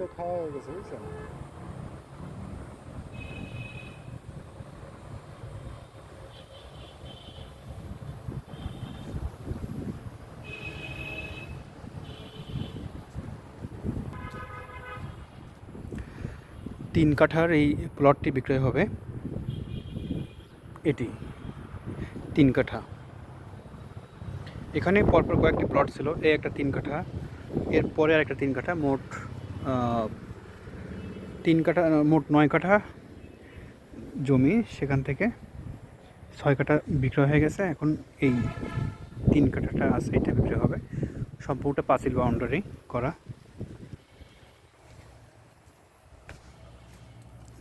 তো খাওয়া হয়ে তিন কাঠার এই প্লটটি বিক্রয় হবে। এটি তিন কাঠা। এখানে পরপর কয়েকটি প্লট ছিল, এই একটা তিন কাঠা এর পরে আর একটা তিন কাঠা, মোট তিন কাঠা মোট নয় কাঠা জমি সেখান থেকে ছয় কাঠা বিক্রয় হয়ে গেছে। এখন এই তিন কাঠাটা আছে, এটা বিক্রয় হবে। সম্পূর্ণটা পাঁচিল বাউন্ডারি করা।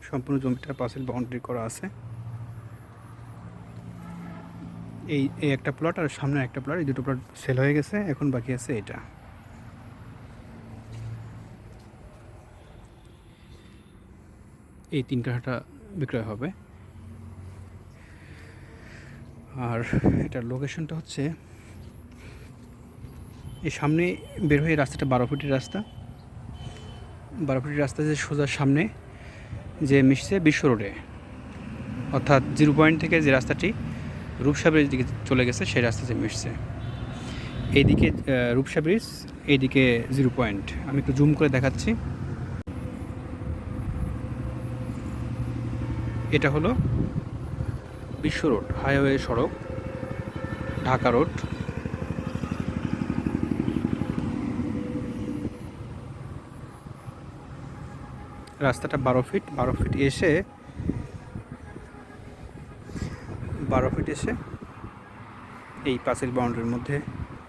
সম্পূর্ণ জমিটা পাঁচিল বাউন্ডারি করা আছে। এই একটা প্লট আর সামনে একটা প্লট এই দুটো প্লট সেল হয়ে গেছে। এখন বাকি আছে এটা। এই তিন কাঠাটা বিক্রয় হবে। আর এটার লোকেশনটা হচ্ছে এই সামনে বের হয়ে রাস্তাটা বারো ফুটের রাস্তা। বারো ফুটের রাস্তা যে সোজা সামনে যে মিশছে বিশ্ব রোডে। অর্থাৎ জিরো পয়েন্ট থেকে যে রাস্তাটি রূপসা দিকে চলে গেছে, সেই রাস্তাতে মিশছে। এইদিকে রূপসা ব্রিজ, এইদিকে জিরো পয়েন্ট। আমি একটু জুম করে দেখাচ্ছি। এটা হলো বিশ্ব রোড, হাইওয়ে সড়ক, ঢাকা রোড। রাস্তাটা বারো ফিট বারো ফিট এসে, বারো ফিট এসে এই পাঁচিল বাউন্ডারির মধ্যে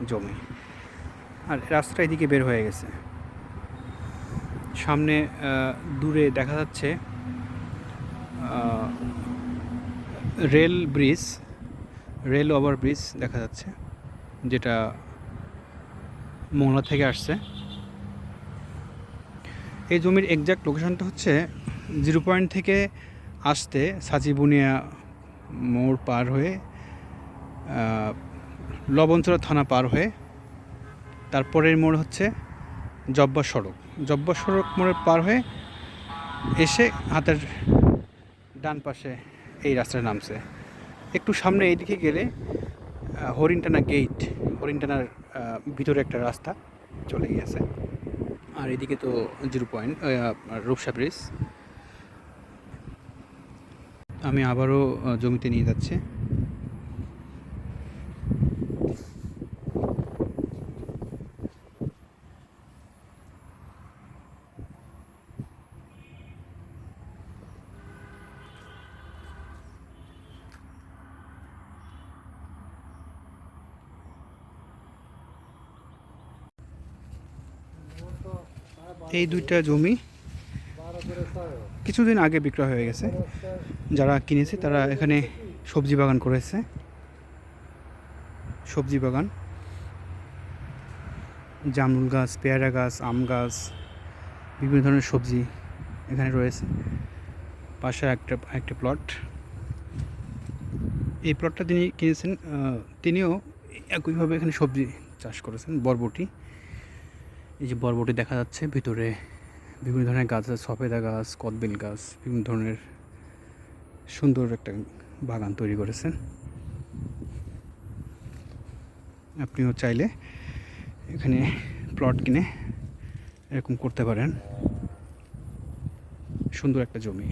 জমি। আর রাস্তাটা এদিকে বের হয়ে গেছে। সামনে দূরে দেখা যাচ্ছে rail bridge, rail over bridge দেখা যাচ্ছে, যেটা মোংলা থেকে আসছে। এই জমির এক্সাক্ট লোকেশনটা হচ্ছে জিরো পয়েন্ট থেকে আসতে সাজিবুনিয়া মোড় পার হয়ে লবণচড়া থানা পার হয়ে, তারপরের মোড় হচ্ছে জব্বা সড়ক। জব্বা সড়ক মোড়ে পার হয়ে এসে হাতের ডান পাশে এই রাস্তাটা নামছে। একটু সামনে এইদিকে গেলে হরিণটানা গেট হরিণটানার ভিতরে একটা রাস্তা চলে গিয়েছে। আর এদিকে তো জিরো পয়েন্ট রূপসা ব্রিজ আমি আবারও জমিতে নিয়ে যাচ্ছি। এই দুইটা জমি কিছুদিন আগে বিক্রয় হয়ে গেছে। যারা কিনেছে তারা এখানে সবজি বাগান করেছে। সবজি বাগান। জামরুল গাছ, পেয়ারা গাছ, আম গাছ, বিভিন্ন ধরনের সবজি এখানে রয়েছে। পাশে একটা একটা প্লট এই প্লটটা তিনি কিনেছেন তিনিও একইভাবে এখানে সবজি চাষ করেছেন, বরবটি। এই যে বরবটি দেখা যাচ্ছে, ভিতরে বিভিন্ন ধরনের গাছ আছে, সফেদা গাছ, কদবেল গাছ, বিভিন্ন ধরনের সুন্দর একটা বাগান তৈরি করেছেন। আপনিও চাইলে এখানে প্লট কিনে এরকম করতে পারেন। সুন্দর একটা জমি।